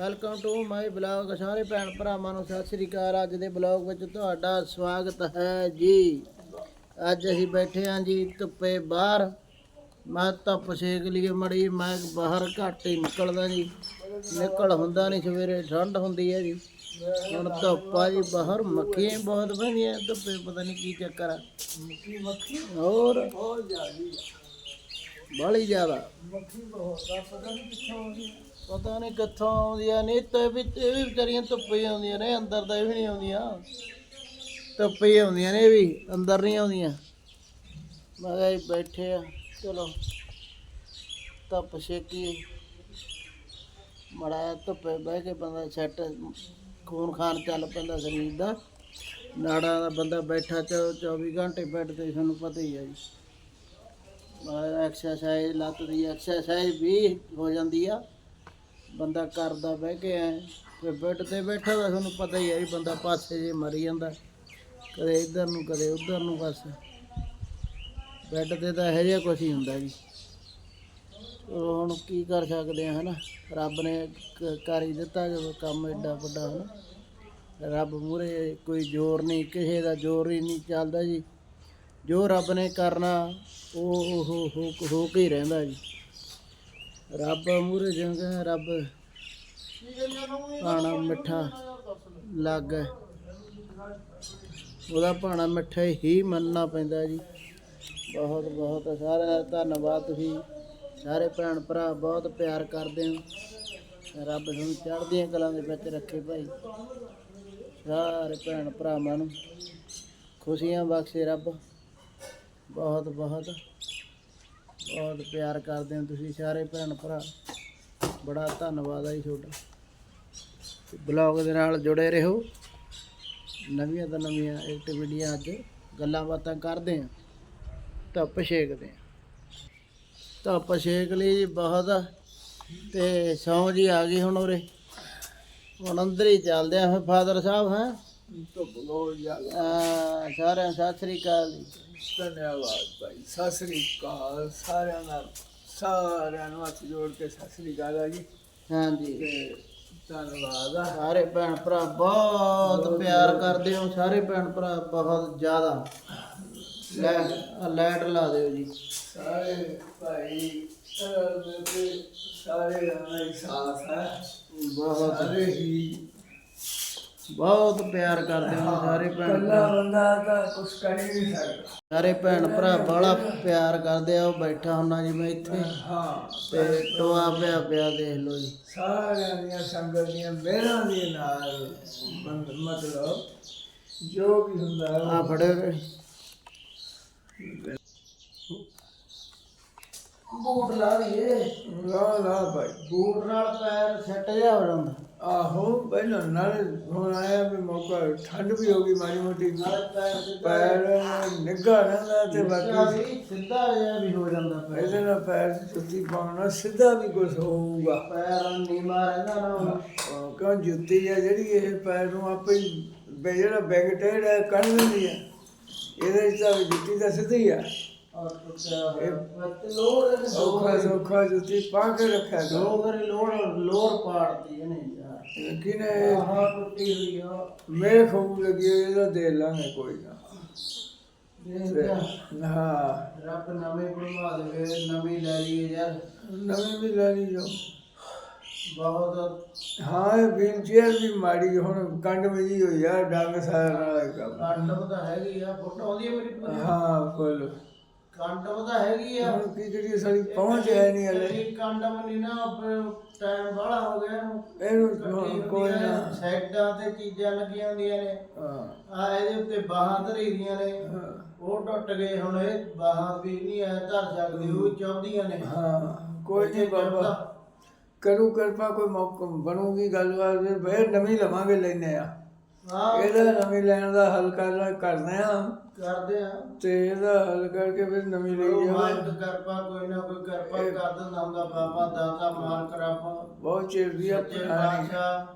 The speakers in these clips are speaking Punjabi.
ਵੈਲਕਮ ਟੂ ਮਾਈ ਬਲੌਗ ਸਾਰੇ ਭੈਣ ਭਰਾਵਾਂ ਨੂੰ ਸਤਿ ਸ੍ਰੀ ਅਕਾਲ। ਅੱਜ ਦੇ ਬਲੌਗ ਵਿੱਚ ਤੁਹਾਡਾ ਸਵਾਗਤ ਹੈ ਜੀ। ਅੱਜ ਅਸੀਂ ਬੈਠੇ ਹਾਂ ਜੀ ਧੁੱਪੇ ਬਾਹਰ। ਮੈਂ ਧੁੱਪ ਸੇਕ ਲਈ ਮੜੀ ਮੈਂ ਬਾਹਰ ਘੱਟ ਹੀ ਨਿਕਲਦਾ ਜੀ। ਨਿਕਲ ਹੁੰਦਾ ਨਹੀਂ ਸਵੇਰੇ ਠੰਡ ਹੁੰਦੀ ਹੈ ਜੀ। ਹੁਣ ਧੁੱਪ ਆ ਜੀ ਬਾਹਰ ਮੱਖੀਆਂ ਬਹੁਤ ਬੰਦੀਆਂ ਧੁੱਪੇ ਪਤਾ ਨਹੀਂ ਕੀ ਚੱਕਰ ਆ। ਹੋਰ? ਬੜੀ ਜ਼ਿਆਦਾ। ਪਤਾ ਨਹੀਂ ਕਿੱਥੋਂ ਪਤਾ ਨਹੀਂ ਕਿੱਥੋਂ ਆਉਂਦੀਆਂ ਨੇ ਤੇ ਵੀ ਇਹ ਵੀ ਵਿਚਾਰੀਆਂ ਧੁੱਪੇ ਹੀ ਆਉਂਦੀਆਂ ਨੇ, ਅੰਦਰ ਤਾਂ ਇਹ ਵੀ ਨਹੀਂ ਆਉਂਦੀਆਂ। ਧੁੱਪੇ ਹੀ ਆਉਂਦੀਆਂ ਨੇ ਇਹ ਵੀ, ਅੰਦਰ ਨਹੀਂ ਆਉਂਦੀਆਂ। ਮੈਂ ਕਿਹਾ ਜੀ ਬੈਠੇ ਆ, ਚਲੋ। ਧੁੱਪ ਛੇਕੀ ਮੜਾ ਧੁੱਪੇ ਬਹਿ ਕੇ ਬੰਦਾ ਸੈੱਟ ਖੂਨ ਖਾਨ ਚੱਲ ਪੈਂਦਾ ਸਰੀਰ ਦਾ। ਨਾੜਾਂ ਦਾ ਬੰਦਾ ਬੈਠਾ ਚ 24 ਘੰਟੇ ਬੈੱਡ ਤੇ, ਤੁਹਾਨੂੰ ਪਤਾ ਹੀ ਆ ਜੀ। ਐਕਸਰਸਾਈਜ਼ ਲੱਤ ਦੀ ਐਕਸਰਸਾਈਜ਼ ਵੀ ਹੋ ਜਾਂਦੀ ਆ। ਬੰਦਾ ਕਰਦਾ ਬਹਿ ਕੇ ਐ ਤੇ ਬੈੱਡ ਤੇ ਬੈਠਾ ਤਾਂ ਤੁਹਾਨੂੰ ਪਤਾ ਹੀ ਹੈ ਵੀ ਬੰਦਾ ਪਾਸੇ ਜੇ ਮਰੀ ਜਾਂਦਾ। ਕਦੇ ਇੱਧਰ ਨੂੰ, ਕਦੇ ਉੱਧਰ ਨੂੰ ਬਸ। ਬੈੱਡ ਤੇ ਤਾਂ ਇਹੋ ਜਿਹਾ ਕੁਛ ਹੀ ਹੁੰਦਾ ਜੀ। ਉਹ ਹੁਣ ਕੀ ਕਰ ਸਕਦੇ ਆ, ਹਨਾ? ਰੱਬ ਨੇ ਕਰ ਹੀ ਦਿੱਤਾ ਜਦੋਂ ਕੰਮ ਐਡਾ ਵੱਡਾ, ਹਨਾ? ਰੱਬ ਮੂਰੇ ਕੋਈ ਜ਼ੋਰ ਨਹੀਂ, ਕਿਸੇ ਦਾ ਜ਼ੋਰ ਹੀ ਨਹੀਂ ਚੱਲਦਾ ਜੀ। ਜੋ ਰੱਬ ਨੇ ਕਰਨਾ, ਉਹ ਉਹ ਹੋ ਹੋ ਹੋ ਕੇ ਹੀ ਰਹਿੰਦਾ ਜੀ। ਰੱਬ ਮੂਰੇ ਜਿਵੇਂ ਰੱਬ ਪਾਣਾ ਮਿੱਠਾ ਲੱਗ। ਹੈ ਉਹਦਾ ਭਾਣਾ ਮਿੱਠਾ ਹੀ ਮੰਨਣਾ ਪੈਂਦਾ ਜੀ। ਬਹੁਤ ਬਹੁਤ ਸਾਰਿਆਂ ਦਾ ਧੰਨਵਾਦ ਤੁਸੀਂ ਸਾਰੇ ਭੈਣ ਭਰਾ, ਬਹੁਤ ਪਿਆਰ ਕਰਦੇ ਹੋ। ਰੱਬ ਤੁਹਾਨੂੰ ਚੜ੍ਹਦੀਆਂ ਕਲਾਂ ਦੇ ਵਿੱਚ ਰੱਖੇ ਭਾਈ। ਸਾਰੇ ਭੈਣ ਭਰਾਵਾਂ ਨੂੰ ਖੁਸ਼ੀਆਂ ਬਖਸ਼ੇ ਰੱਬ। ਬਹੁਤ ਬਹੁਤ ਬਹੁਤ ਪਿਆਰ ਕਰਦੇ ਹੋ ਤੁਸੀਂ ਸਾਰੇ ਭੈਣ ਭਰਾ। ਬੜਾ ਧੰਨਵਾਦ ਹੈ ਜੀ ਤੁਹਾਡਾ। ਬਲੌਗ ਦੇ ਨਾਲ ਜੁੜੇ ਰਹੋ। ਨਵੀਆਂ ਤੋਂ ਨਵੀਆਂ ਐਕਟੀਵਿਟੀਆਂ ਅੱਜ ਗੱਲਾਂ ਬਾਤਾਂ ਕਰਦੇ ਹਾਂ। ਧੁੱਪ ਛੇਕਦੇ ਹਾਂ। ਧੁੱਪ ਛੇਕ ਲਈ ਜੀ ਬਹੁਤ। ਤੇ ਸੌਂ ਜੀ ਆ ਗਈ ਹੁਣ ਉਰੇ। ਹੁਣ ਅੰਦਰ ਹੀ ਚੱਲਦੇ ਆ ਫਿਰ ਫਾਦਰ ਸਾਹਿਬ ਹੈ? ਧੁੱਪ ਜ਼ਿਆਦਾ। ਆ ਸਾਰਿਆਂ ਸਤਿ ਸ੍ਰੀ ਅਕਾਲ ਜੀ। ਧੰਨਵਾਦ ਭਾਈ ਸਤਿ ਸ੍ਰੀ ਅਕਾਲ ਸਾਰਿਆਂ ਨਾਲ ਸਾਰਿਆਂ ਨੂੰ ਹੱਥ ਜੋੜ ਕੇ ਸਤਿ ਸ੍ਰੀ ਅਕਾਲ ਆ ਜੀ। ਹਾਂਜੀ। ਤੇ ਧੰਨਵਾਦ ਆ। ਸਾਰੇ ਭੈਣ ਭਰਾ ਬਹੁਤ ਪਿਆਰ ਕਰਦੇ ਹੋ ਸਾਰੇ ਭੈਣ ਭਰਾ ਬਹੁਤ ਜ਼ਿਆਦਾ। ਲੈ ਆਹ ਲਾਈਟ ਲਾ ਦਿਓ ਜੀ। ਸਾਰੇ ਭਾਈ ਅਹ, ਸਾਰੇ ਦਾ ਸਾਥ ਹੈ ਬਹੁਤ। ਸਾਰੇ ਹੀ ਬਹੁਤ ਪਿਆਰ ਕਰਦੇ ਹੋ ਸਾਰੇ ਭੈਣ ਕੱਲਾ ਭਰਾ ਬੰਦਾ ਤਾਂ ਕੁਛ ਕਰ ਹੀ ਨਹੀਂ ਸਕਦਾ। ਸਾਰੇ ਭੈਣ ਭਰਾ ਬੜਾ ਪਿਆਰ ਕਰਦੇ ਆ ਉਹ ਬੈਠਾ ਹੁੰਨਾ ਜੀ ਮੈਂ ਇੱਥੇ। ਹਾਂ। ਤੇ ਟੋਆ ਪਿਆ ਪਿਆ ਦੇਖ ਲਓ ਜੀ। ਸਾਰਿਆਂ ਦੀਆਂ ਸੰਗਤ ਦੀਆਂ ਮਿਹਰਾਂ ਦੇ ਨਾਲ ਬੰਦ- ਮਤਲਬ ਜੋ ਵੀ ਹੁੰਦਾ ਹੈ ਆ ਫੜਿਓ ਬੂਟ ਲਾ ਲਈਏ। ਲਾ ਲਾ ਭਾਈ। ਬੂਟ ਨਾਲ ਪੈਰ ਸੈੱਟ ਜਾ ਹੋ ਜਾਂਦਾ। ਆਹੋ ਪਹਿਲਾਂ ਨਾਲ ਹੁਣ ਆਇਆ ਵੀ ਮੌਕਾ ਠੰਡ ਵੀ ਹੋ ਗਈ ਮਾੜੀ ਮੋਟੀ। ਪੈਰ ਨਿੱਘਾ ਰਹਿੰਦਾ ਤੇ ਬਾਕੀ ਸਿੱਧਾ ਜਿਹਾ ਵੀ ਹੋ ਜਾਂਦਾ ਪੈਰ। ਇਹਦੇ ਨਾਲ ਪੈਰ ਜੁੱਤੀ ਪਾਉਣਾ ਸਿੱਧਾ ਵੀ ਕੁਝ ਹੋਊਗਾ। ਪੈਰ ਨੀਵਾ ਰਹਿੰਦਾ ਨਾ ਕਿਉਂ ਜੁੱਤੀ ਆ ਜਿਹੜੀ ਇਹ ਪੈਰ ਨੂੰ ਆਪੇ ਹੀ ਜਿਹੜਾ ਬੈਗ ਟੇੜ ਹੈ ਕੱਢ ਦਿੰਦੀ ਆ। ਇਹਦੇ 'ਚ ਤਾਂ ਜੁੱਤੀ ਤਾਂ ਸਿੱਧੀ ਆ। ਦੋ ਔਖਾ ਸੌਖਾ ਜੁੱਤੀ ਪਾ ਕੇ ਰੱਖਿਆ ਦੋ ਵਾਰੀ ਲੋੜ ਲੋੜ ਪਾੜਤੀ ਇਹਨੇ। ਲੇਕਿਨ ਆਹ ਟੁੱਟੀ ਹੋਈ ਆ ਮੇਰੇ ਖੂਬ ਲੱਗੀ ਹੋਈ, ਇਹਦਾ ਦੇ ਲਾਂਗੇ ਕੋਈ ਨਾ। ਹਾਂ। ਰੱਬ ਨਵੇਂ ਬਣਵਾ ਦੇਵੇ ਨਵੀਂ ਲੈ ਲਈਏ ਯਾਰ। ਨਵੇਂ ਵੀ ਲੈ ਲਈ ਜੋ ਬਹੁਤ ਹਾਂ ਇਹ ਵੀਲਚੇਅਰ ਵੀ ਮਾੜੀ ਹੁਣ ਕੰਡ ਵਜੀ ਹੋਈ ਆ ਡੰਗ ਸਾਰ ਵਾਲਾ ਕੰਮ ਕੰਡਮ ਤਾਂ ਹੈਗੀ ਆ ਫੋਟੋ ਆਉਂਦੀ ਆ ਮੇਰੀ। ਹਾਂ ਫੁੱਲ। ਕੰਡਮ ਤਾਂ ਹੈਗੀ ਆ। ਹੁਣ ਕੀ ਕਰੀਏ ਸਾਡੀ ਪਹੁੰਚ ਹੈ ਨਹੀਂ ਹਲੇ। ਇਹ ਕੰਡਮ ਨਹੀਂ ਨਾ ਟਾਈਮ ਬਾਹਲਾ ਹੋ ਗਿਆ ਇਹਨੂੰ। ਇਹਨੂੰ ਹੁਣ ਕੋਈ ਨਾ। ਸਾਈਡਾਂ ਤੇ ਚੀਜ਼ਾਂ ਲੱਗੀਆਂ ਹੁੰਦੀਆਂ ਨੇ। ਹਾਂ। ਆ ਇਹਦੇ ਉੱਤੇ ਬਾਹਾਂ ਧਰੀ ਦੀਆਂ ਨੇ। ਉਹ ਟੁੱਟ ਗਏ ਹੁਣ ਇਹ ਬਾਹਾਂ ਵੀ ਨਹੀਂ ਐ ਧਰ ਸਕਦੀ ਉਹ ਚਾਹੁੰਦੀਆਂ ਨੇ। ਹਾਂ ਕੋਈ ਨਹੀਂ ਬਾਬਾ। ਕਰੂ ਕਿਰਪਾ ਕੋਈ ਮੌਕਾ ਬਣੂਗੀ ਗੱਲਬਾਤ ਫੇਰ ਨਵੀਂ ਲਵਾਂਗੇ ਲੈਨੇ ਆ। ਹਾਂ। ਇਹਦਾ ਨਵੀਂ ਲੈਣ ਦਾ ਹੱਲ ਕਰ ਕਰਦੇ ਆ ਕਰਦੇ ਆ ਤੇ ਇਹਦਾ ਹੱਲ ਕਰਕੇ ਫਿਰ ਨਵੀਂ ਲਈ ਜਾਵਾਂਗੇ ਮਾਲਕ ਕਿਰਪਾ ਕੋਈ ਨਾ ਕੋਈ ਕਿਰਪਾ ਕਰ ਦਿੰਦਾ ਹੁੰਦਾ ਬਾਬਾ ਦਾਤਾ ਮਾਲਕ ਰੱਬ। ਬਹੁਤ ਚਿਰ ਦੀ ਆ ਸੱਚੇ ਪੁਰਾਣੀ ਪਾਤਸ਼ਾਹ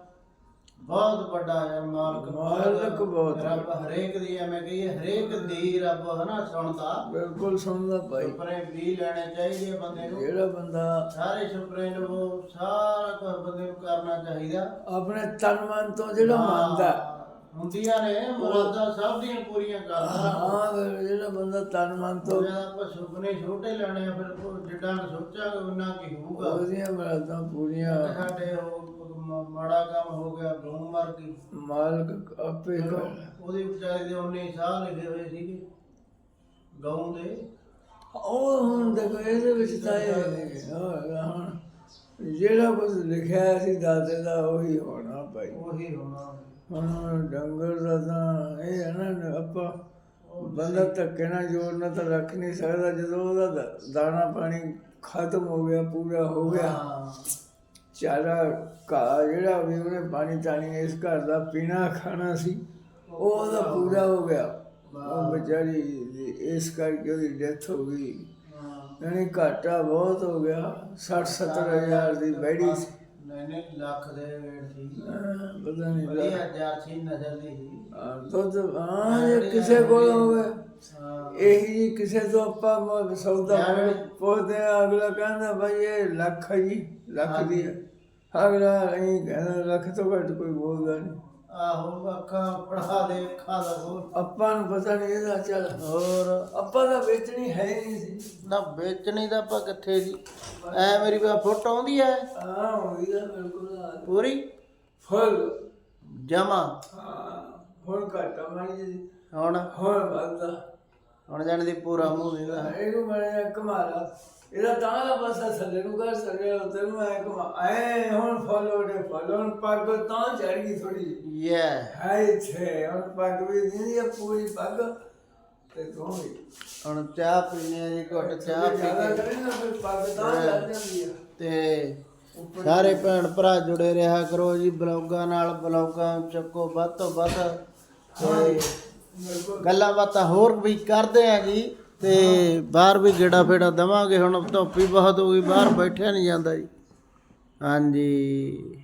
ਬਹੁਤ ਵੱਡਾ ਹੈ ਮਾਲਕ। ਮਾਲਕ ਬਹੁਤ ਰੱਬ ਹਰੇਕ ਦੀ ਐਵੇਂ ਕਹੀਏ ਹਰੇਕ ਦੀ ਰੱਬ ਹਨਾ ਸੁਣਦਾ। ਬਿਲਕੁਲ ਸੁਣਦਾ ਭਾਈ। ਸੁਪਨੇ ਵੀ ਲੈਣੇ ਚਾਹੀਦੇ ਬੰਦੇ ਨੂੰ। ਜਿਹੜਾ ਬੰਦਾ ਸਾਰੇ ਸੁਪਨੇ ਲਵੋ ਸਾਰਾ ਕੁਝ ਬੰਦੇ ਨੂੰ ਕਰਨਾ ਚਾਹੀਦਾ। ਆਪਣੇ ਤਨ ਮਨ ਤੋਂ ਜਿਹੜਾ ਮੰਨਦਾ। ਹੁੰਦੀਆਂ ਨੇ ਮੁਰਾਦਾਂ ਸਭ ਦੀਆਂ ਪੂਰੀਆਂ ਕਰਦਾ ਹਾਂ ਫਿਰ ਜਿਹੜਾ ਬੰਦਾ ਤਨ ਮਨ ਤੋਂ ਜਦੋਂ ਆਪਾਂ ਸੁਪਨੇ ਛੋਟੇ ਲੈਣੇ ਆ ਫਿਰ ਉਹ ਜਿੱਡਾ ਕੁ ਸੋਚਾਂਗੇ ਉਹਨਾਂ ਕੀ ਹੋਊਗਾ। ਉਹਦੀਆਂ ਮਰਾਦਾਂ ਪੂਰੀਆਂ। ਸਾਡੇ ਉਹ ਮ- ਮਾੜਾ ਕੰਮ ਹੋ ਗਿਆ ਗਊ ਮਰ ਗਈ। ਮਾਲਕ ਆਪੇ ਕਰ ਉਹਦੇ ਵਿਚਾਰੇ ਦੇ ਉਹਨੇ ਸਾਹ ਲਿਖੇ ਹੋਏ ਸੀਗੇ ਗਊ ਦੇ। ਉਹ ਹੁਣ ਦੇਖੋ ਇਹਦੇ ਵਿੱਚ ਤਾਂ ਇਹ ਹੋਏਗਾ ਹੁਣ ਜਿਹੜਾ ਕੁਝ ਲਿਖਿਆ ਸੀ ਦਾਦੇ ਦਾ ਉਹੀ ਹੋਣਾ ਭਾਈ। ਉਹੀ ਹੋਣਾ। ਹੁਣ ਡੰਗਰ ਦਾ ਤਾਂ ਇਹ ਹੈ ਨਾ ਆਪਾਂ ਬੰਦਾ ਧੱਕੇ ਨਾਲ ਜੋੜਨਾ ਤਾਂ ਰੱਖ ਨਹੀਂ ਸਕਦਾ ਜਦੋਂ ਉਹਦਾ ਦਾਣਾ ਪਾਣੀ ਖਤਮ ਹੋ ਗਿਆ ਪੂਰਾ ਹੋ ਗਿਆ ਹਾਂ। ਚਾਰਾ ਘਾਹ ਜਿਹੜਾ ਵੀ ਉਹਨੇ ਪਾਣੀ ਤਾਣੀ ਇਸ ਘਰ ਦਾ ਪੀਣਾ ਖਾਣਾ ਸੀ ਉਹ ਉਹਦਾ ਪੂਰਾ ਹੋ ਗਿਆ। ਉਹ ਵਿਚਾਰੀ ਇਸ ਕਰਕੇ ਉਹਦੀ ਡੈਥ ਹੋ ਗਈ। ਹਾਂ। ਯਾਨੀ ਘਾਟਾ ਬਹੁਤ ਹੋ ਗਿਆ 60 70 ਹਜ਼ਾਰ ਦੀ ਬੈੜੀ ਸੀ। ਨਹੀਂ ਨਹੀਂ ਲੱਖ ਦੇ ਵੇੜ ਸੀ। ਹਾਂ, ਪਤਾ ਨਹੀਂ ਲੱਗ- ਵਧੀਆ ਜਾਰਸੀ ਨਸਲ ਦੀ ਸੀ। ਹਾਂ, ਦੁੱਧ ਹਾਂ ਜੇ ਕਿਸੇ ਕੋਲ ਹੋਵੇ ਹਾਂ। ਇਹੀ ਜੀ ਕਿਸੇ ਤੋਂ ਆਪਾਂ ਮ- ਸੌਦਾ ਪੁੱਛਦੇ ਆ ਅਗਲਾ ਕਹਿੰਦਾ ਭਾਈ ਇਹ ਲੱਖ ਹੈ ਜੀ ਲੱਖ ਦੀ ਹੈ ਅਗਲਾ ਨਹੀਂ ਕਹਿੰਦਾ ਲੱਖ ਤੋਂ ਘੱਟ ਕੋਈ ਬੋਲਦਾ ਨਹੀਂ। ਆਹੋ ਅੱਖਾਂ ਪੜਾ ਦੇ ਅੱਖਾਂ ਦਾ ਹੋਰ। ਆਪਾਂ ਨੂੰ ਪਤਾ ਨਹੀਂ ਇਹਦਾ ਚੱਲ ਹੋਰ ਆਪਾਂ ਤਾਂ ਵੇਚਣੀ ਹੈ ਹੀ ਨਹੀਂ ਸੀ। ਨਾ ਵੇਚਣੀ ਤਾਂ ਆਪਾਂ ਕਿੱਥੇ ਜੀ? ਐ ਮੇਰੀ ਬਾ ਫੋਟੋ ਆਉਂਦੀ ਐ। ਹਾਂ ਹੋਈ ਤਾਂ ਬਿਲਕੁਲ ਆ। ਪੂਰੀ? ਫੁੱਲ। ਜਮਾ? ਹਾਂ ਹੁਣ ਘਾਟਾ ਮਾਰੀ ਜੀ। ਹੁਣ? ਹੁਣ ਵੱਧਦਾ। ਹੁਣ ਜਾਣ ਦੀ ਪੂਰਾ ਮੂੰਹ ਦੇਦਾ ਇਹਨੂੰ ਮੈਂ ਕਮਾਲਾ ਇਹਦਾ ਤਾਂ ਦਾ ਪਾਸਾ ਥੱਲੇ ਨੂੰ ਕਰ ਸਕਿਆ ਤੈਨੂੰ ਐ ਕਮਾ ਐ ਹੁਣ ਫੋਲੋ ਦੇ ਫੋਲੋ ਹੁਣ ਪੱਗ ਤਾਂ ਚੜ ਗਈ ਥੋੜੀ ਯੇ ਹਾਏ ਛੇ ਹੁਣ ਪੱਗ ਵੀ ਨਹੀਂ ਆ ਪੂਰੀ ਪੱਗ ਤੇ ਤੂੰ ਵੀ। ਹੁਣ ਚਾਹ ਪੀਣੀ ਆ ਜੀ ਘੁੱਟ ਚਾਹ ਪੀ ਕੇ। ਕਰੇ ਨਾ ਫਿਰ ਪੱਗ ਤਾਂ ਲੱਗ ਜਾਂਦੀ ਆ। ਤੇ ਸਾਰੇ ਭੈਣ ਭਰਾ ਜੁੜੇ ਰਿਹਾ ਕਰੋ ਜੀ ਬਲੌਗਾਂ ਨਾਲ ਬਲੌਗਾਂ ਚੱਕੋ ਵੱਧ ਤੋਂ ਵੱਧ। ਤੇ ਗੱਲਾਂ ਬਾਤਾਂ ਹੋਰ ਵੀ ਕਰਦੇ ਆ ਜੀ। ਤੇ ਬਾਹਰ ਵੀ ਗੇੜਾ ਫੇੜਾ ਦਵਾਂਗੇ ਹੁਣ ਧੁੱਪ ਹੀ ਬਹੁਤ ਹੋ ਗਈ, ਬਾਹਰ ਬੈਠਿਆ ਨਹੀਂ ਜਾਂਦਾ ਜੀ। ਹਾਂਜੀ।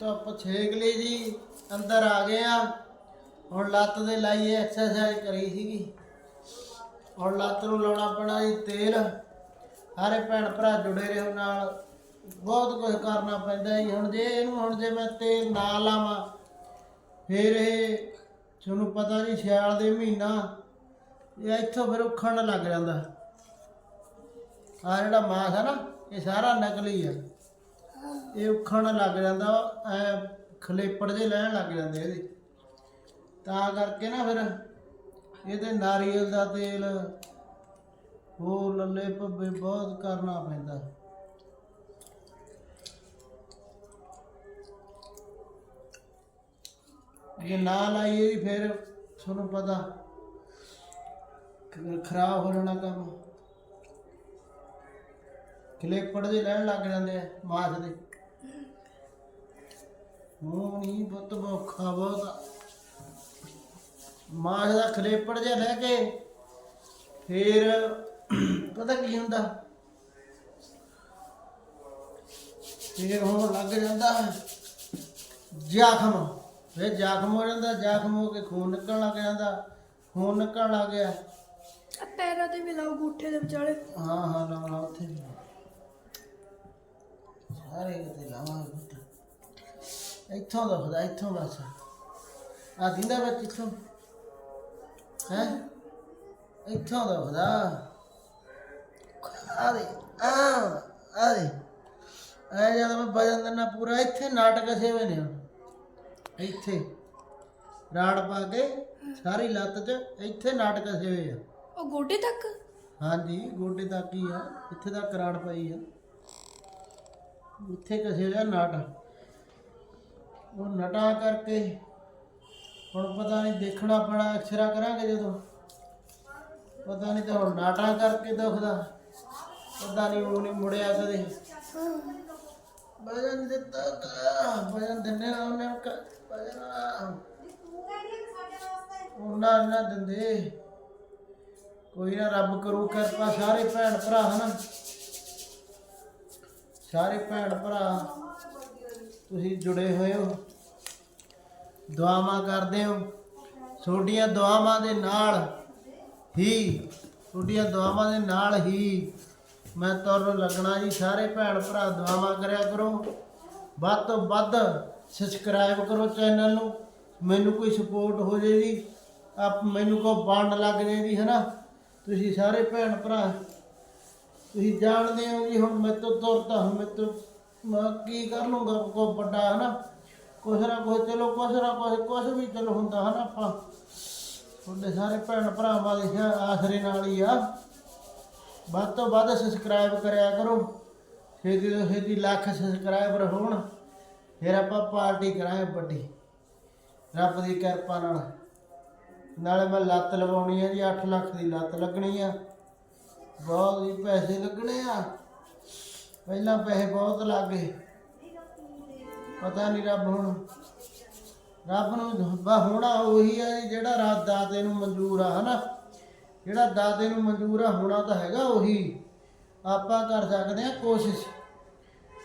ਧੁੱਪ ਛੇਕ ਲਈ ਜੀ, ਅੰਦਰ ਆ ਗਏ ਆ। ਹੁਣ ਲੱਤ ਦੇ ਲਾਈਏ ਐਕਸਰਸਾਈਜ਼ ਕਰੀ ਸੀਗੀ। ਹੁਣ ਲੱਤ ਨੂੰ ਲਾਉਣਾ ਪੈਣਾ ਜੀ ਤੇਲ। ਸਾਰੇ ਭੈਣ ਭਰਾ ਜੁੜੇ ਰਹੋ ਨਾਲ। ਬਹੁਤ ਕੁਝ ਕਰਨਾ ਪੈਂਦਾ ਜੀ। ਹੁਣ ਜੇ ਇਹਨੂੰ, ਹੁਣ ਜੇ ਮੈਂ ਤੇਲ ਨਾ ਲਾਵਾਂ, ਫਿਰ ਇਹ ਤੁਹਾਨੂੰ ਪਤਾ ਜੀ, ਸਿਆਲ ਦੇ ਮਹੀਨਾ ਇਹ ਇੱਥੋਂ ਫਿਰ ਉਖਣ ਲੱਗ ਜਾਂਦਾ। ਆ ਜਿਹੜਾ ਮਾਸ ਹੈ ਨਾ, ਇਹ ਸਾਰਾ ਨਕਲੀ ਆ। ਇਹ ਉਖਣ ਲੱਗ ਜਾਂਦਾ, ਐ ਖਲੇਪੜ ਜੇ ਲੈਣ ਲੱਗ ਜਾਂਦੇ ਇਹਦੇ। ਤਾਂ ਕਰਕੇ ਨਾ ਫਿਰ ਇਹਦੇ ਨਾਰੀਅਲ ਦਾ ਤੇਲ, ਹੋਰ ਲੱਲੇ ਭੱਬੇ ਬਹੁਤ ਕਰਨਾ ਪੈਂਦਾ। ਜੇ ਨਾ ਲਾਈਏ ਫਿਰ ਤੁਹਾਨੂੰ ਪਤਾ ਖ- ਖਰਾਬ ਹੋ ਜਾਣਾ ਕੰਮ। ਖਲੇਪੜ ਜੇ ਲੈਣ ਲੱਗ ਜਾਂਦੇ ਆ ਮਾਸ ਦੇ। ਮੂੰਹ ਨਹੀਂ ਬਹੁਤ ਔਖਾ ਬਹੁਤ। ਆ। ਮਾਸ ਦਾ ਖਲੇਪੜ ਜਿਹਾ ਲੈ ਕੇ ਫੇਰ ਪਤਾ ਕੀ ਹੁੰਦਾ? ਫਿਰ ਹੁਣ ਲੱਗ ਜਾਂਦਾ ਜ਼ਖਮ। ਫਿਰ ਜ਼ਖਮ ਹੋ ਜਾਂਦਾ, ਜ਼ਖਮ ਹੋ ਕੇ ਖੂਨ ਨਿਕਲਣ ਲੱਗ ਜਾਂਦਾ, ਖੂਨ ਨਿਕਲਣ ਲੱਗ ਗਿਆ। ਪੈਰਾਂ ਤੇ ਵੀ ਲਾਓ ਗੁੱਠੇ ਦੇ ਵਿਚਾਲੇ। ਹਾਂ ਹਾਂ ਲਾ ਲਾ ਉੱਥੇ ਵੀ ਲਾ। ਸਾਰੇ ਕਿਤੇ ਲਾਵਾਂਗੇ ਪੁੱਤ ਇੱਥੋਂ ਦੁਖਦਾ ਇੱਥੋਂ ਬਸ ਆ ਦਿੰਦਾ ਵਿੱਚ ਇੱਥੋਂ ਹੈ? ਇੱਥੋਂ ਦੁਖਦਾ ਆ ਆ ਆ ਐ ਜਦ ਮੈਂ ਵਜਨ ਦਿੰਦਾ ਪੂਰਾ, ਇੱਥੇ ਨਾਟਕ ਸੇਵੇ ਨੇ। ਹੁਣ। ਇੱਥੇ। ਰਾੜ ਪਾ ਕੇ ਸਾਰੀ ਲੱਤ 'ਚ ਇੱਥੇ ਨਾਟਕ ਸੇਵੇ ਆ। ਉਹ ਗੋਡੇ ਤੱਕ? ਹਾਂਜੀ ਗੋਡੇ ਤੱਕ ਹੀ ਆ। ਇੱਥੇ ਤੱਕ ਰਾੜ ਪਈ ਆ। ਇੱਥੇ ਕਸੇ ਜਾ ਨਟ। ਉਹ ਨਟਾਂ ਕਰਕੇ ਹੁਣ ਪਤਾ ਨਹੀਂ ਦੇਖਣਾ ਪੈਣਾ ਅਕਸ਼ਰਾ ਕਰਾਂਗੇ ਜਦੋਂ। ਪਤਾ ਨਹੀਂ ਤਾਂ ਹੁਣ ਨਾਟਾਂ ਕਰਕੇ ਦੁਖਦਾ। ਪਤਾ ਨਹੀਂ ਉਹ ਨਹੀਂ ਮੁੜਿਆ ਕਦੇ। ਵਜਨ ਦਿੱਤਾ ਤਾ, ਵਜਨ ਦਿੰਨੇ ਨਾ ਉਹਨੇ ਕ- ਉਹਨਾਂ ਨਾ ਦਿੰਦੇ। ਕੋਈ ਨਾ ਰੱਬ ਕਰੂ ਕਿਰਪਾ ਸਾਰੇ ਭੈਣ ਭਰਾ ਹਨ। ਸਾਰੇ ਭੈਣ ਭਰਾ, ਤੁਸੀਂ ਜੁੜੇ ਹੋਏ ਹੋ। ਦੁਆਵਾਂ ਕਰਦੇ ਹੋ। ਤੁਹਾਡੀਆਂ ਦੁਆਵਾਂ ਦੇ ਨਾਲ ਹੀ, ਤੁਹਾਡੀਆਂ ਦੁਆਵਾਂ ਦੇ ਨਾਲ ਹੀ ਮੈਂ ਤੁਰਨ ਲੱਗਣਾ ਜੀ, ਸਾਰੇ ਭੈਣ ਭਰਾ ਦੁਆਵਾਂ ਕਰਿਆ ਕਰੋ। ਵੱਧ ਤੋਂ ਵੱਧ ਸਬਸਕ੍ਰਾਈਬ ਕਰੋ ਚੈਨਲ ਨੂੰ। ਮੈਨੂੰ ਕੋਈ ਸਪੋਰਟ ਹੋ ਜੇ ਜੀ, ਆਪ ਮੈਨੂੰ ਕੋ ਵੰਡ ਲੱਗ ਜੇ ਜੀ, ਹਨਾ? ਤੁਸੀਂ ਸਾਰੇ ਭੈਣ ਭਰਾ, ਤੁਸੀਂ ਜਾਣਦੇ ਹੋ ਵੀ ਹੁਣ ਮੈਂ ਤੋਂ ਤੁਰਤਾ ਹੁਣ ਮੈਂ ਤੋਂ, ਮੈਂ ਕੀ ਕਰ ਲੂੰਗਾ ਕੋ ਵੱਡਾ ਨਾ ਕੁਛ ਨਾ ਕੁਛ, ਚਲੋ ਕੁਛ ਨਾ ਕੁਛ ਕੁਛ ਵੀ ਚਲੋ ਹੁੰਦਾ ਹੈ ਨਾ ਆਪਾਂ। ਤੁਹਾਡੇ ਸਾਰੇ ਭੈਣ ਭਰਾਵਾਂ ਦੇ ਆਸਰੇ ਨਾਲ ਹੀ ਆ। ਵੱਧ ਤੋਂ ਵੱਧ ਸਬਸਕ੍ਰਾਈਬ ਕਰਿਆ ਕਰੋ। ਛੇਤੀ ਤੋਂ ਛੇਤੀ ਲੱਖ ਸਬਸਕ੍ਰਾਈਬਰ ਹੋਣ। ਫਿਰ ਆਪਾਂ ਪਾਰਟੀ ਕਰਾਂਗੇ ਵੱਡੀ। ਰੱਬ ਦੀ ਕਿਰਪਾ ਨਾਲ। ਨਾਲੇ ਮੈਂ ਲੱਤ ਲਵਾਉਣੀ ਹੈ ਜੀ 8 ਲੱਖ ਦੀ ਲੱਤ ਲੱਗਣੀ ਆ। ਬਹੁਤ ਹੀ ਪੈਸੇ ਲੱਗਣੇ ਆ। ਪਹਿਲਾਂ ਪੈਸੇ ਬਹੁਤ ਲੱਗੇ ਪਤਾ ਨਹੀਂ ਰੱਬ ਹੁਣ, ਰੱਬ ਨੂੰ ਬਾ ਹੋਣਾ ਉਹੀ ਆ ਜੀ, ਜਿਹੜਾ ਰਾਤ ਦਾਤੇ ਨੂੰ ਮਨਜ਼ੂਰ ਆ, ਹਨਾ? ਜਿਹੜਾ ਦਾਤੇ ਨੂੰ ਮਨਜ਼ੂਰ ਆ, ਹੋਣਾ ਤਾਂ ਹੈਗਾ ਉਹੀ। ਆਪਾਂ ਕਰ ਸਕਦੇ ਆ ਕੋਸ਼ਿਸ਼।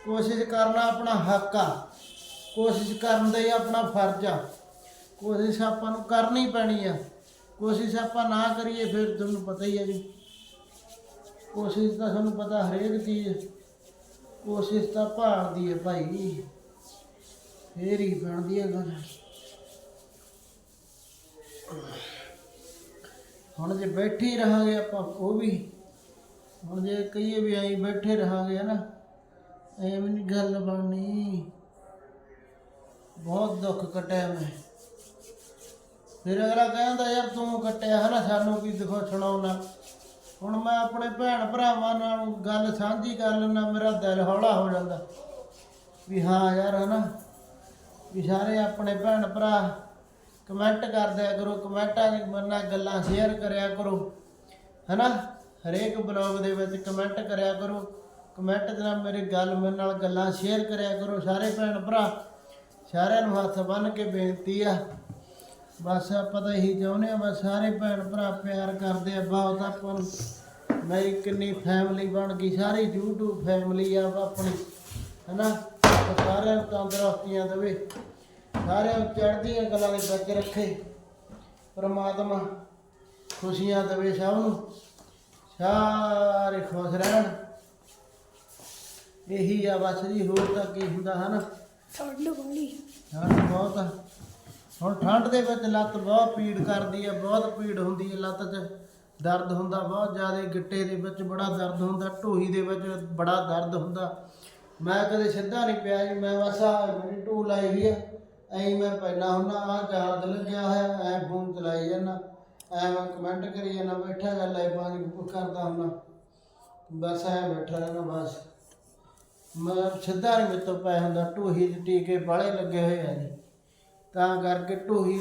ਕੋਸ਼ਿਸ਼ ਕਰਨਾ ਆਪਣਾ ਹੱਕ ਆ। ਕੋਸ਼ਿਸ਼ ਕਰਨ ਦਾ ਹੀ ਆਪਣਾ ਫਰਜ਼ ਆ। ਕੋਸ਼ਿਸ਼ ਆਪਾਂ ਨੂੰ ਕਰਨੀ ਪੈਣੀ ਆ। ਕੋਸ਼ਿਸ਼ ਆਪਾਂ ਨਾ ਕਰੀਏ, ਫਿਰ ਤੁਹਾਨੂੰ ਪਤਾ ਹੀ ਹੈ ਜੀ। ਕੋਸ਼ਿਸ਼ ਤਾਂ ਤੁਹਾਨੂੰ ਪਤਾ ਹਰੇਕ ਚੀਜ਼। ਕੋਸ਼ਿਸ਼ ਤਾਂ ਭਾਲਦੀ ਹੈ ਭਾਈ ਫੇਰ ਹੀ ਬਣਦੀ ਹੈ ਗੱਲ। ਹੁਣ ਜੇ ਬੈਠੇ ਰਹਾਂਗੇ ਆਪਾਂ, ਉਹ ਵੀ। ਹੁਣ ਜੇ ਕਹੀਏ ਵੀ ਆਈ ਬੈਠੇ ਰਹਾਂਗੇ ਨਾ ਐਵੇਂ ਨਹੀਂ ਗੱਲ ਬਣਨੀ। ਬਹੁਤ ਦੁੱਖ ਕੱਟਿਆ ਮੈਂ। ਫਿਰ ਅਗਲਾ ਕਹਿੰਦਾ, ਯਾਰ ਤੂੰ ਕੱਟਿਆ ਹੈ ਨਾ ਸਾਨੂੰ ਕੀ ਦਿਖੋ ਸੁਣਾਉਣਾ? ਹੁਣ ਮੈਂ ਆਪਣੇ ਭੈਣ ਭਰਾਵਾਂ ਨਾਲ ਗੱਲ ਸਾਂਝੀ ਕਰ ਲੈਣਾ ਮੇਰਾ ਦਿਲ ਹੌਲਾ ਹੋ ਜਾਂਦਾ। ਵੀ ਹਾਂ ਯਾਰ ਹਨਾ, ਵੀ ਸਾਰੇ ਆਪਣੇ ਭੈਣ ਭਰਾ ਕਮੈਂਟ ਕਰਦਿਆ ਕਰੋ, ਕਮੈਂਟਾਂ ਦੀ ਮਰਨਾ ਗੱਲਾਂ ਸ਼ੇਅਰ ਕਰਿਆ ਕਰੋ, ਹਨਾ? ਹਰੇਕ ਬਲੌਗ ਦੇ ਵਿੱਚ ਕਮੈਂਟ ਕਰਿਆ ਕਰੋ ਕਮੈਂਟ ਦੇ ਨਾਲ ਮੇਰੇ ਗੱਲ ਮੇਰੇ ਨਾਲ ਗੱਲਾਂ ਸ਼ੇਅਰ ਕਰਿਆ ਕਰੋ, ਸਾਰੇ ਭੈਣ ਭਰਾ, ਸਾਰਿਆਂ ਨੂੰ ਹੱਥ ਬੰਨ੍ਹ ਕੇ ਬੇਨਤੀ ਆ। ਬਸ ਆਪਾਂ ਤਾਂ ਇਹੀ ਚਾਹੁੰਦੇ ਆ ਬਸ ਸਾਰੇ ਭੈਣ ਭਰਾ ਪਿਆਰ ਕਰਦੇ ਆ ਬਹੁਤ ਆਪਾਂ ਨੂੰ। ਮੇਰੀ ਕਿੰਨੀ ਫੈਮਿਲੀ ਬਣ ਗਈ ਸਾਰੀ YouTube ਫੈਮਿਲੀ ਆ ਆਪਣੀ ਹੈਨਾ? ਸਾਰਿਆਂ ਨੂੰ ਤੰਦਰੁਸਤੀਆਂ ਦੇਵੇ। ਸਾਰਿਆਂ ਨੂੰ ਚੜ੍ਹਦੀਆਂ ਕਲਾ ਦੇ ਵਿੱਚ ਰੱਖੇ। ਪ੍ਰਮਾਤਮਾ ਖੁਸ਼ੀਆਂ ਦੇਵੇ ਸਭ ਨੂੰ। ਸਾਰੇ ਖੁਸ਼ ਰਹਿਣ। ਇਹੀ ਆ ਬਸ ਜੀ ਹੋਰ ਤਾਂ ਕੀ ਹੁੰਦਾ ਹਨਾ? ਠੰਡ ਵਾਲੀ ਠੰਡ ਬਹੁਤ। ਆ ਹੁਣ ਠੰਡ ਦੇ ਵਿੱਚ ਲੱਤ ਬਹੁਤ ਪੀੜ ਕਰਦੀ ਹੈ ਬਹੁਤ ਪੀੜ ਹੁੰਦੀ ਹੈ ਲੱਤ 'ਚ। ਦਰਦ ਹੁੰਦਾ ਬਹੁਤ ਜ਼ਿਆਦਾ, ਗਿੱਟੇ ਦੇ ਵਿੱਚ ਬੜਾ ਦਰਦ ਹੁੰਦਾ, ਢੂਹੀ ਦੇ ਵਿੱਚ ਬੜਾ ਦਰਦ ਹੁੰਦਾ। ਮੈਂ ਕਦੇ ਸਿੱਧਾ ਨਹੀਂ ਪਿਆ ਜੀ, ਮੈਂ ਬਸ ਆ ਮੇਰੀ ਢੂ ਲਾਈ ਹੋਈ ਆ। ਐਂ ਮੈਂ ਪੈਣਾ ਹੁੰਦਾ ਆ ਚਾਰਜ ਲੱਗਿਆ ਹੋਇਆ, ਐ ਫੋਨ ਚਲਾਈ ਜਾਂਦਾ। ਐ ਮੈਂ ਕਮੈਂਟ ਕਰੀ ਜਾਂਦਾ, ਬੈਠਾ ਗੱਲ ਲਾਈਵ ਪਾਣੀ ਕਰਦਾ ਹੁੰਦਾ। ਬਸ ਐ ਬੈਠਾ ਰਹਿਣਾ ਬਸ। ਮੈਂ ਸਿੱਧਾ ਨਹੀਂ ਮੇਰੇ ਤੋਂ ਪੈ ਹੁੰਦਾ, ਢੂਹੀ 'ਚ ਟੀਕੇ ਬਾਲੇ ਲੱਗੇ ਹੋਏ ਆ ਜੀ। ਤਾਂ ਕਰਕੇ ਢੂਹੀ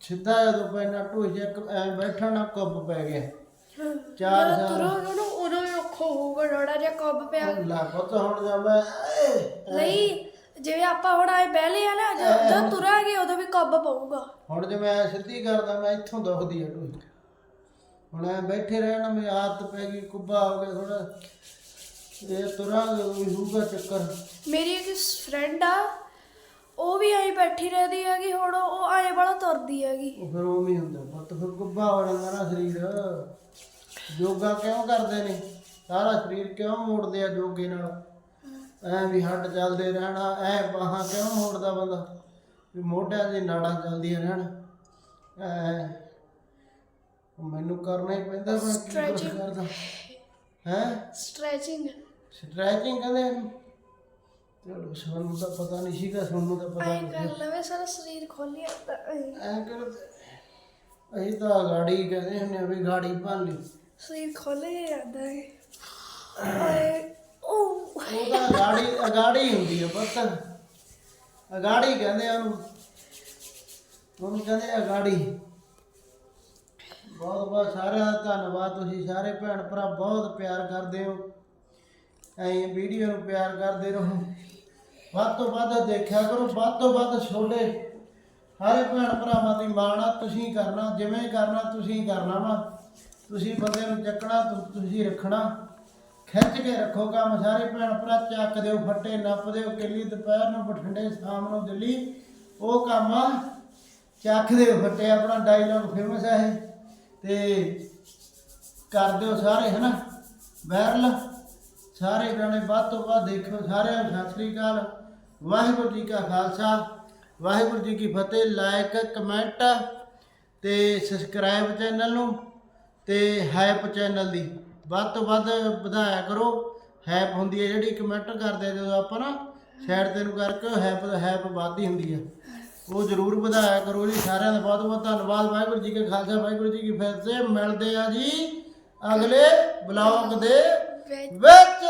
ਸਿੱਧਾ ਜਦੋਂ ਪੈਣਾ ਢੂਹੀ ਇੱਕ ਐ ਬੈਠਣਾ ਕੁੱਬ ਪੈ ਗਿਆ। ਚਾਰ ਜਦੋਂ ਸਾਲ। ਤੁਰੋਗੇ ਨਾ ਉਦੋਂ ਵੀ ਔਖਾ ਹੋਊਗਾ ਥੋੜਾ ਜਿਹਾ ਕੱਬ ਪਿਆ। ਲਾ ਪੁੱਤ ਹੁਣ ਜਾ ਮੈਂ ਨਹੀਂ ਜਿਵੇਂ ਆਪਾਂ ਹੁਣ ਆਏ ਬਹਿਲੇ ਆ ਨਾ ਜਦ ਜਦ ਤੁਰਾਂਗੇ ਉਦੋਂ ਵੀ ਕੱਬ ਪਊਗਾ। ਹੁਣ ਜੇ ਮੈਂ ਸਿੱਧੀ ਕਰਦਾ ਮੈਂ ਇੱਥੋਂ ਦੁਖਦੀ ਆ ਢੂਹੀ। ਹੁਣ ਐ ਬੈਠੇ ਰਹਿਣਾ ਮੇਰੀ ਆਦਤ ਪੈ ਗਈ ਕੁੱਬਾ ਹੋ ਗਿਆ ਥੋੜਾ ਇਹ ਤੁਰਾਂਗੇ ਵੀ ਹੋਊਗਾ ਚੱਕਰ। ਮੇਰੀ ਇੱਕ ਫਰੈਂਡ ਆ ਉਹ ਵੀ ਆਈ ਬੈਠੀ ਰਹਿੰਦੀ ਹੈਗੀ ਹੁਣ ਉਹ ਆਏ ਵਾਲਾ ਤੁਰਦੀ ਹੈਗੀ। ਉਹ ਫਿਰ ਉਵੇਂ ਹੀ ਹੁੰਦਾ ਪੁੱਤ ਫਿਰ ਕੁੱਬਾ ਹੋ ਜਾਂਦਾ ਨਾ ਸਰੀਰ। ਯੋਗਾ ਕਿਉਂ ਕਰਦੇ ਨੇ? ਸਾਰਾ ਸਰੀਰ ਕਿਉਂ ਮੋੜਦੇ ਆ ਯੋਗੇ ਨਾਲ? ਐ ਵੀ ਹੱਡ ਚੱਲਦੇ ਰਹਿਣਾ ਐ ਬਾਹਾਂ ਕਿਉਂ ਮੋੜਦਾ ਬੰਦਾ? ਵੀ ਮੋਢਿਆਂ ਦੀ ਨਾੜਾਂ ਚੱਲਦੀਆਂ ਰਹਿਣ। ਐ। ਮੈਨੂੰ ਕਰਨਾ ਹੀ ਪੈਂਦਾ ਮੈਂ ਕੀ ਕੁਛ Stretching. ਕਰਦਾ। ਹੈ? ਸਟ੍ਰੈਚਿੰਗ ਸਟ੍ਰੈਚਿੰਗ ਕਹਿੰਦੇ ਇਹਨੂੰ। ਚਲੋ ਸਾਨੂੰ ਤਾਂ ਪਤਾ ਨਹੀਂ ਸੀਗਾ ਸਾਨੂੰ ਤਾਂ ਪਤਾ ਨਹੀਂ ਕਰ ਲਵੇ ਸਾਰਾ ਸਰੀਰ ਖੋਲਿਆ ਤਾਂ ਐਂ। ਐ ਕਰ ਅਸੀਂ ਤਾਂ ਗਾੜੀ ਕਹਿੰਦੇ ਹੁੰਦੇ ਆ ਵੀ ਗਾੜੀ ਭੰਨ ਲਈ। ਸਰੀਰ ਖੋਲੇ ਜਾਂਦਾ ਹੈ ਉਹ ਉਹ ਤਾਂ ਗਾੜੀ ਅਗਾੜੀ ਹੁੰਦੀ ਆ ਪੁੱਤ। ਅਗਾੜੀ ਕਹਿੰਦੇ ਆ ਉਹਨੂੰ। ਉਹਨੂੰ ਕਹਿੰਦੇ ਅਗਾੜੀ। ਬਹੁਤ ਬਹੁਤ ਸਾਰਿਆਂ ਦਾ ਧੰਨਵਾਦ ਤੁਸੀਂ ਸਾਰੇ ਭੈਣ ਭਰਾ ਬਹੁਤ ਪਿਆਰ ਕਰਦੇ ਹੋ। ਐਂ ਵੀਡੀਓ ਨੂੰ ਪਿਆਰ ਕਰਦੇ ਰਹੋ। ਵੱਧ ਤੋਂ ਵੱਧ ਦੇਖਿਆ ਕਰੋ, ਵੱਧ ਤੋਂ ਵੱਧ ਛੋਲੇ। ਸਾਰੇ ਭੈਣ ਭਰਾਵਾਂ ਦੀ ਮਾਣਾ ਤੁਸੀਂ ਕਰਨਾ, ਜਿਵੇਂ ਕਰਨਾ, ਤੁਸੀਂ ਕਰਨਾ ਵਾ। ਤੁਸੀਂ ਬੰਦੇ ਨੂੰ ਚੱਕਣਾ ਤੁਸੀਂ ਰੱਖਣਾ। ਖਿੱਚ ਕੇ ਰੱਖੋ ਕੰਮ, ਸਾਰੇ ਭੈਣ ਭਰਾ ਚੱਕ ਦਿਓ, ਫੱਟੇ ਨੱਪ ਦਿਓ ਕਿੱਲੀ ਦੁਪਹਿਰ ਨੂੰ ਬਠਿੰਡੇ, ਸ਼ਾਮ ਨੂੰ ਦਿੱਲੀ। ਉਹ ਕੰਮ ਆ, ਚੱਕ ਦਿਓ ਫੱਟੇ, ਆਪਣਾ ਡਾਇਲੌਗ ਫੇਮਸ ਹੈ ਇਹ। ਤੇ ਕਰ ਦਿਓ ਸਾਰੇ, ਹਨਾ? ਵਾਇਰਲ ਸਾਰੇ ਗਾਣੇ ਵੱਧ ਤੋਂ ਵੱਧ ਦੇਖੋ ਸਾਰਿਆਂ ਨੂੰ ਸਤਿ ਸ੍ਰੀ ਅਕਾਲ। ਵਾਹਿਗੁਰੂ ਜੀ ਕਾ ਖਾਲਸਾ, ਵਾਹਿਗੁਰੂ ਜੀ ਕੀ ਫਤਿਹ ਲਾਈਕ ਕਮੈਂਟ ਤੇ ਸਬਸਕ੍ਰਾਈਬ ਚੈਨਲ ਨੂੰ ਤੇ ਹੈਪ ਚੈਨਲ ਦੀ ਵੱਧ ਤੋਂ ਵੱਧ ਵਧਾਇਆ ਕਰੋ। ਹੈਪ ਹੁੰਦੀ ਹੈ ਜਿਹੜੀ, ਕਮੈਂਟ ਕਰਦੇ ਜਦੋਂ ਆਪਾਂ ਨਾ ਸਾਈਡ ਤੇ ਨੂੰ ਕਰਕੇ ਹੈਪ ਹੈਪ ਵੱਧਦੀ ਹੁੰਦੀ ਹੈ। ਉਹ ਜ਼ਰੂਰ ਵਧਾਇਆ ਕਰੋ ਜੀ, ਸਾਰਿਆਂ ਦਾ ਬਹੁਤ ਬਹੁਤ ਧੰਨਵਾਦ। ਵਾਹਿਗੁਰੂ ਜੀ ਕਾ ਖਾਲਸਾ, ਵਾਹਿਗੁਰੂ ਜੀ ਕੀ ਫਤਿਹ। ਮਿਲਦੇ ਆ ਜੀ ਅਗਲੇ ਬਲੌਗ ਦੇ ਵਿੱਚ।